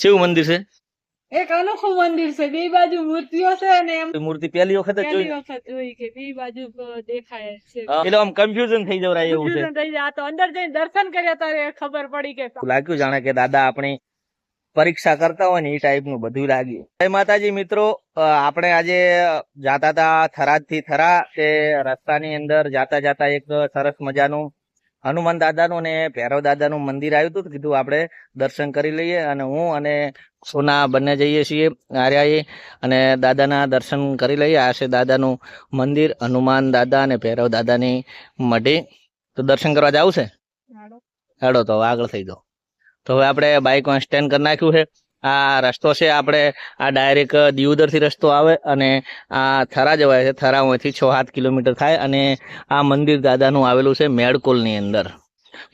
કેવું મંદિર છે? એક અનોખું મંદિર છે. બે બાજુ મૂર્તિઓ છે અને એમ મૂર્તિ પહેલી વખત જોઈ? વખત જોઈ કે બે બાજુ દેખાય છે. એટલે આમ કન્ફ્યુઝન થઈ જવરાય એવું છે. થઈ જાય. તો અંદર જઈને દર્શન કર્યા ત્યારે ખબર પડી કે લાગ્યું જાણે કે દાદા આપણી પરીક્ષા કરતા હોય ને એ ટાઈપનું બધું લાગ્યું. જય માતાજી મિત્રો આપણે આજે જાતા હતા થરાદથી થરા તે રસ્તાની અંદર જાતા જાતા એક સરસ મજાનું હનુમાન દાદાનું ને ભૈરવ દાદાનું મંદિર આવ્યું હતું તો કીધું આપણે દર્શન કરી લઈએ અને હું અને સોના બંને જઈએ છીએ આર્યાએ અને દાદાના દર્શન કરી લઈએ. આ છે દાદાનું મંદિર હનુમાન દાદા અને ભૈરવ દાદાની મઢી. તો દર્શન કરવા જવું છે? હેડો. તો આગળ થઈ જાઓ. તો હવે આપણે બાઇક સ્ટેન્ડ કરી નાખ્યું છે. આ રસ્તો છે આપણે, આ ડાયરેક્ટ દિયોદરથી રસ્તો આવે અને આ થરા જવાય છે. થરા અહીંથી છ સાત કિલોમીટર થાય અને આ મંદિર દાદાનું આવેલું છે મેડકોલની અંદર.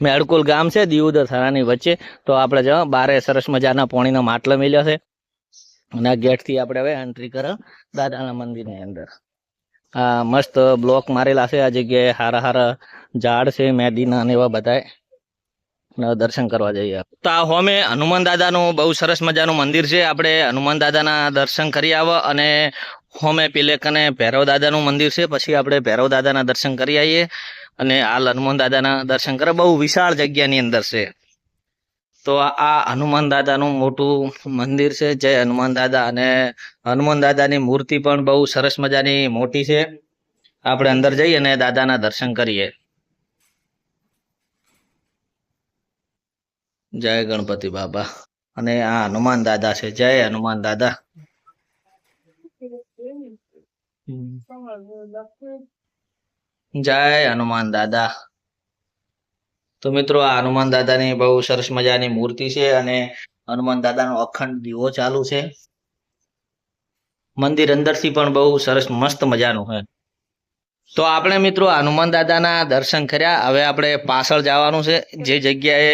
મેડકોલ ગામ છે, દિયોદર થરાની વચ્ચે. તો આપણે જ બારે સરસ મજાના પોણીના માટલા મેલ્યા છે. અને આ ગેટથી આપણે હવે એન્ટ્રી કર દાદાના મંદિરની અંદર. આ મસ્ત બ્લોક મારેલા છે. આ જગ્યાએ હારા હારા ઝાડ છે, મેદીના અને એવા બધાય. દર્શન કરવા જઈએ તો આ હોમે હનુમાન દાદાનું બહુ સરસ મજાનું મંદિર છે. આપણે હનુમાન દાદાના દર્શન કરી આવો અને હોમે પેલે કને ભૈરવ દાદાનું મંદિર છે. પછી આપણે ભૈરવ દાદાના દર્શન કરી આવીએ અને હાલ હનુમાન દાદાના દર્શન કરે. બહુ વિશાળ જગ્યાની અંદર છે. તો આ હનુમાન દાદાનું મોટું મંદિર છે. જય હનુમાન દાદા. અને હનુમાન દાદાની મૂર્તિ પણ બહુ સરસ મજાની મોટી છે. આપણે અંદર જઈએ અને દાદાના દર્શન કરીએ. જય ગણપતિ બાબા. અને આ હનુમાન દાદા છે. જય હનુમાન દાદા. જય હનુમાન દાદા. તો મિત્રો, આ હનુમાન દાદાની બહુ સરસ મજાની મૂર્તિ છે અને હનુમાન દાદાનો અખંડ દીવો ચાલુ છે. મંદિર અંદરથી પણ બહુ સરસ મસ્ત મજાનું છે. તો આપણે મિત્રો હનુમાન દાદાના દર્શન કર્યા. હવે આપણે પાછળ જવાનું છે. જે જગ્યાએ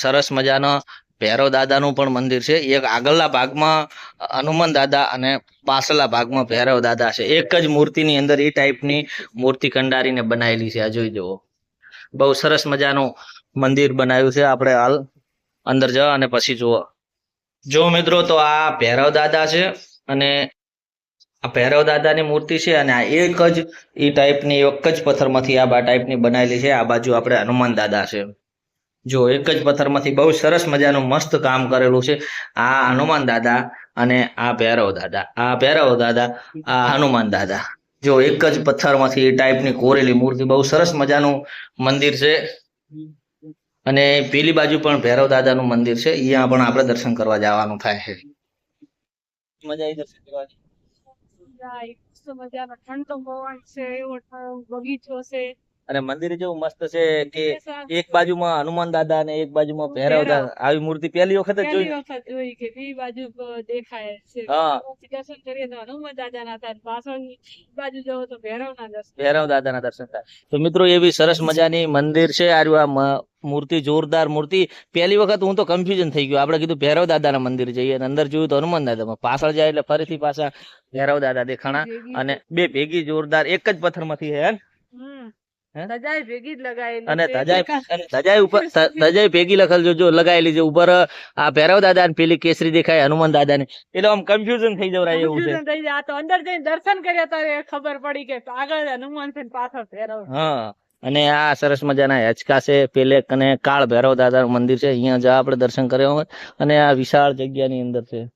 સરસ મજાનો ભૈરવ દાદાનું પણ મંદિર છે. એક આગળના ભાગમાં હનુમાન દાદા અને પાછળના ભાગમાં ભૈરવ દાદા છે. એક જ મૂર્તિની અંદર એ ટાઈપની મૂર્તિ કંડારીને બનાવેલી છે. આ જોઈ જુઓ. બહુ સરસ મજાનું મંદિર બનાવ્યું છે આપણે હાલ. અંદર જવા અને પછી જુઓ. જો મિત્રો તો આ ભૈરવ દાદા છે અને આ ભૈરવ દાદાની મૂર્તિ છે અને આ એક જ એ ટાઈપની એક જ પથ્થરમાંથી આ બા ટાઈપની બનાવેલી છે. આ બાજુ આપણે હનુમાન દાદા છે. જો એક જ પથ્થરમાંથી બહુ સરસ મજાનું મસ્ત કામ કરેલું છે. આ હનુમાન દાદા અને આ ભૈરવ દાદા. આ ભૈરવ દાદા, આ હનુમાન દાદા. જો એક જ પથ્થરમાંથી એ ટાઈપની કોરેલી મૂર્તિ બહુ સરસ મજાનું મંદિર છે. અને પેલી બાજુ પણ ભૈરવ દાદાનું મંદિર છે. અહીંયા પણ આપણે દર્શન કરવા જવાનું થાય છે. મજા આવી દર્શન કરવાની જાય. મસ્ત મજાનો ઠંડો પવન છે એવો બગીચો છે. અને મંદિર જેવું મસ્ત છે કે એક બાજુમાં હનુમાન દાદા અને એક બાજુમાં ભૈરવ. ભૈરવ. દાદા આવી મૂર્તિ પહેલી વખત જોઈ? વખત જોઈ કે બી બાજુ દેખાય છે. દર્શન કરીએ તો હનુમાન દાદાના થાય પાછળ બાજુ જવો તો ભૈરવના દર્શન. ભૈરવ દાદાના દર્શન થાય. તો મિત્રો એવી સરસ મજાની મંદિર છે. આ આ મૂર્તિ જોરદાર મૂર્તિ. પહેલી વખત હું તો કન્ફ્યુઝન થઈ ગયો. આપણે કીધું ભૈરવ દાદાના મંદિર જઈએ અને અંદર જોયું તો હનુમાન દાદામાં. પાછળ જાય એટલે ફરીથી પાછા ભૈરવ દાદા દેખાણા. ભેગી. અને બે ભેગી જોરદાર એક જ પથ્થરમાંથી હે? અને ધજાય ઉપર ધજાય ભેગી લખેલ જો લગાયેલી છે. ઉપર આ ભૈરવ દાદા ને પેલી કેસરી દેખાય હનુમાન દાદાની. એટલે આમ કન્ફ્યુઝન થઈ જવરાય એવું છે. Confusion થઈ જાય. આ તો અંદર જઈને દર્શન કર્યા ત્યારે ખબર પડી કે આગળ હનુમાન છે પાછળ ભૈરવ. હા. અને આ સરસ મજાના હેચકા છે પેલે અને કાળ ભૈરવ દાદાનું મંદિર છે. અહીંયા જવા આપણે દર્શન કર્યા હોય. અને આ વિશાળ જગ્યાની અંદર છે.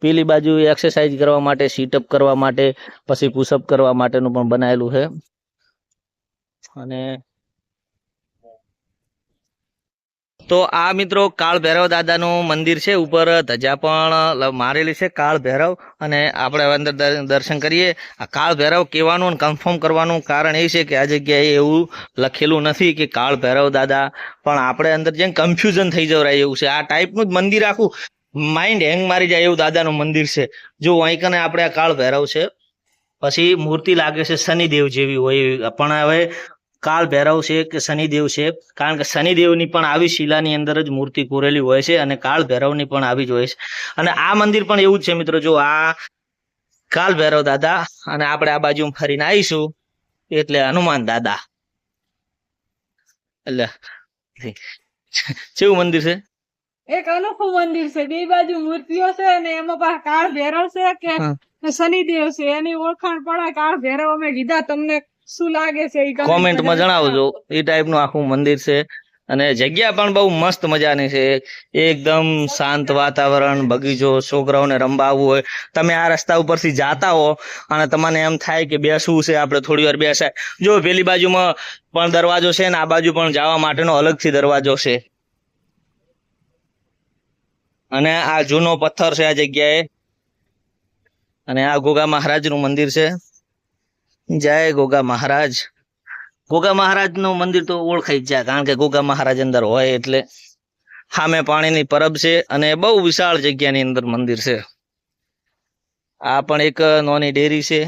પેલી બાજુ એક્સરસાઇઝ કરવા માટે સીટઅપ કરવા માટે, પછી પુશઅપ કરવા માટેનું પણ બનાવેલું છે. અને તો આ મિત્રો કાળ ભૈરવ દાદાનું મંદિર છે, ઉપર ધજા પણ મારેલી છે કાળ ભૈરવ. અને આપણે અંદર દર્શન કરીએ. આ કાળ ભૈરવ કહેવાનું અને કન્ફર્મ કરવાનું કારણ એ છે કે આ જગ્યાએ એવું લખેલું નથી કે કાળ ભૈરવ દાદા. પણ આપણે અંદર જેમ કન્ફ્યુઝન થઈ જવરાય એવું છે. આ ટાઈપનું જ મંદિર આખું માઇન્ડ હેંગ મારી જાય એવું દાદાનું મંદિર છે. જો અહીં કને આપણે આ કાળ ભૈરવ છે, પછી મૂર્તિ લાગે છે શનિદેવ જેવી હોય. પણ હવે કાળ ભૈરવ છે કે શનિદેવ છે? કારણ કે શનિદેવની પણ આવી શિલાની અંદર જ મૂર્તિ કોરેલી હોય છે અને કાળ ભૈરવની પણ આવી જ હોય છે. અને આ મંદિર પણ એવું જ છે મિત્રો જો આ કાલ ભૈરવ દાદા અને આપણે આ બાજુ ફરીને આવીશું. એટલે હનુમાન દાદા. એટલે કેવું મંદિર છે? એક અનોખું મંદિર છે. બે બાજુ મૂર્તિઓ છે અને એમાં પાછા કાળ ભૈરવ છે કે શનિદેવ છે. એની ઓળખાણ પડે કાળ ભૈરવ. અમે કીધા તમને શું લાગે છે કોમેન્ટમાં જણાવજો. એ ટાઈપનું આખું મંદિર છે. અને જગ્યા પણ બહુ મસ્ત મજાની છે. એકદમ શાંત વાતાવરણ બગીચો છોકરાઓને રમવાવું હોય. તમે આ રસ્તા ઉપરથી જાતા હો અને તમને એમ થાય કે બેસવું છે આપણે થોડી વાર બેસાય. જો પેલી બાજુમાં પણ દરવાજો છે ને આ બાજુ પણ જવા માટેનો અલગથી દરવાજો છે. અને આ જૂનો પથ્થર છે આ જગ્યાએ. અને આ ગોગા મહારાજનું મંદિર છે. જય ગોગા મહારાજ. ગોગા મહારાજનું મંદિર તો ઓળખાઈ જ કારણ કે ગોગા મહારાજ અંદર હોય એટલે સામે પાણીની પરબ છે અને બહુ વિશાળ જગ્યાની અંદર મંદિર છે. આ પણ એક નોની ડેરી છે.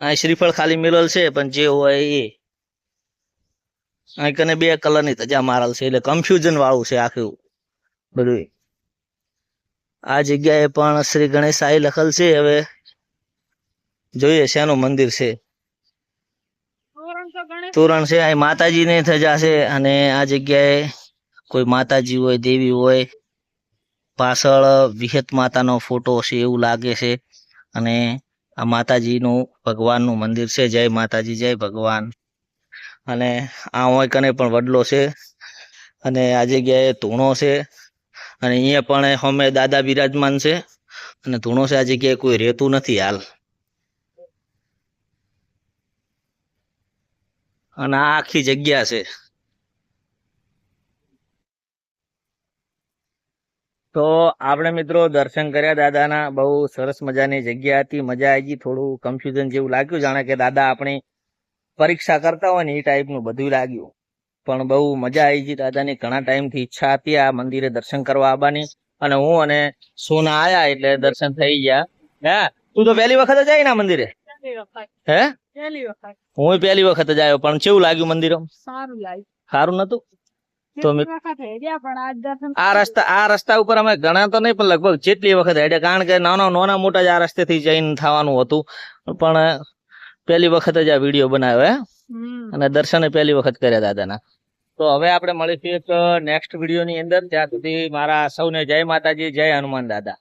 આ શ્રીફળ ખાલી મિલલ છે, પણ જે હોય એ અહીં કને બે કલરની ધજા મારેલ છે, એટલે કન્ફ્યુઝન વાળું છે આખું બધું આ જગ્યાએ પણ શ્રી ગણેશ સાઈ લખેલ છે, હવે જોઈએ શેનું મંદિર છે. તોરણ છે અહીં માતાજીને થજા છે અને આ જગ્યાએ કોઈ માતાજી હોય દેવી હોય પાછળ વિહત માતાનો ફોટો છે એવું લાગે છે. અને આ માતાજીનું ભગવાનનું મંદિર છે. જય માતાજી જય ભગવાન. અને આ હોય કને પણ વડલો છે. અને આ જગ્યાએ ધૂણો છે. અને અહીંયા પણ હમે દાદા બિરાજમાન છે. અને ધૂણો છે આ જગ્યાએ કોઈ રહેતું નથી હાલ. અને આ આખી જગ્યા છે. તો આપણે મિત્રો દર્શન કર્યા દાદાના બહુ સરસ મજાની જગ્યા હતી. મજા આવી ગઈ થોડું કન્ફ્યુઝન જેવું લાગ્યું જાણે કે દાદા આપણી પરીક્ષા કરતા હોય ને એ ટાઈપનું બધું લાગ્યું. પણ બહુ મજા આવી ગઈ દાદાની ઘણા ટાઈમથી ઈચ્છા હતી આ મંદિરે દર્શન કરવા આવવાની. અને હું અને સોના આયા એટલે દર્શન થઈ ગયા. હે? તું તો પહેલી વખત જ આવી ના મંદિરે? હે? પહેલી વખત. હું પહેલી વખત જ આવ્યો પણ કેવું લાગ્યું મંદિર સારું લાગ્યું. સારું નતું? તો વખત હેડ્યા પણ આજ દર્શન આ રસ્તા આ રસ્તા ઉપર અમે ઘણા તો નહીં પણ લગભગ જેટલી વખત હેડ્યા કારણ કે નાના નાના મોટા જ આ રસ્તેથી જઈને થવાનું હતું. પણ પહેલી વખત જ આ વીડિયો બનાવ્યો હે? અને દર્શન પહેલી વખત કર્યા દાદાના. તો હવે આપણે મળીશું એક નેક્સ્ટ વીડિયો ની અંદર. ત્યાં સુધી મારા સૌને જય માતાજી જય હનુમાન દાદા.